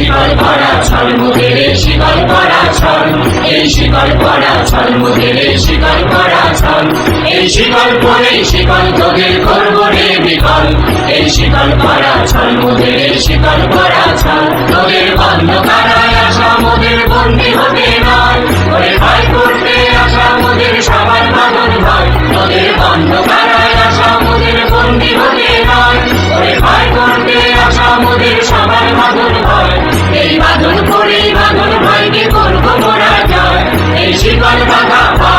শিকল পরা ছল মুখের এই শিকল পরা ছল এই শিকল পরা ছল মুখের এই শিকল পরা ছল এই শিকল পরে শিকল তোদের করব রে বিকল, এই শিকল পরা ছল এই শিকল পরা ছল তোদের বন্ধ কারায় আসা মোদের বন্দি হতে নয়, ওরে ভয় করতে আসা মোদের সবার বাদন ভয় তোদের বন্ধ এই করে বাদন ভয়কে করব মোরা যায় এই শিকল ভাঙা পা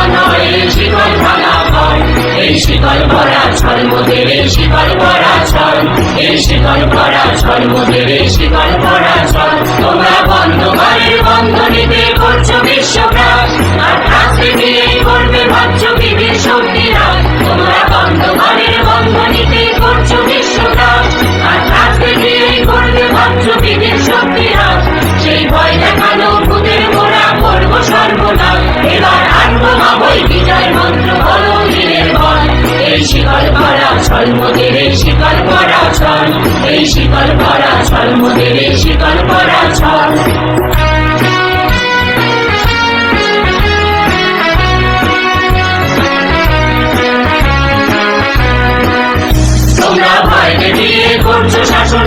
এই শিকল ভাঙা ভয় এই শিকল ভরা ছল মোদের, এই শিকল ভরা ছল। এই শিকল ভরা ছল মোদের, এই শিকল ভরা ছল। তোমরা বন্ধ, ঘরের বন্ধনীতে করছ বিশ্বপ্রাণ আর কাছে দিয়ে করবে ভাবছ বিবির শক্তিরা তোমরা বন্ধ, ঘরের বন্ধনীতে করছ বিশ্বপ্রাণ আর কাছে দিয়ে করবে ভাবছ বিবির শক্তিরা সেই ভয় এই এই এই এই দেখিয়ে করছ শাসন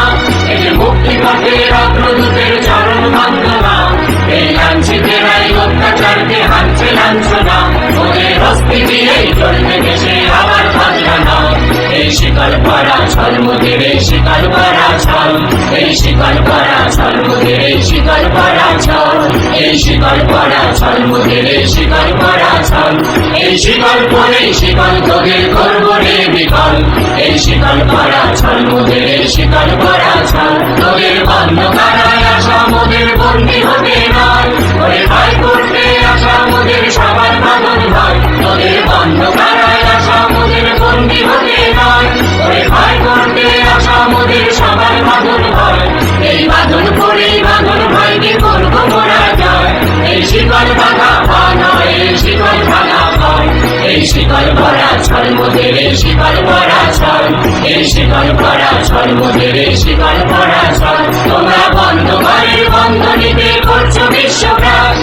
এর মুক্তি পথে অগ্রদূতের চরণ বন্দনা এই লাঞ্ছিতের এই অত্যাচারকে হানছে লাঞ্ছনা ওদের হস্তি এই চলবে দেশে আবার এই শিকল পরা ছল মুখের এই শিকল পরা ছল এই শিকল পরা ছল মুখের এই শিকল পরা ছল এই শিকল পরা ছল মুখের এই শিকল পরা ছল এই শিকল পরে শিকল তোদের করব রে বিকল এই শিকল পরা ছল এই শিকল পরা ছল তোদের বন্ধ কারায় আসা মোদের হতে এই শিকল ভরা ছল মোদের এই শিকল ভরা ছল এই শিকল ভরা ছল মোদের এই শিকল ভরা ছল তোমরা বন্ধ ঘরের বন্ধনীতে করছ বিশ্বপ্রাণ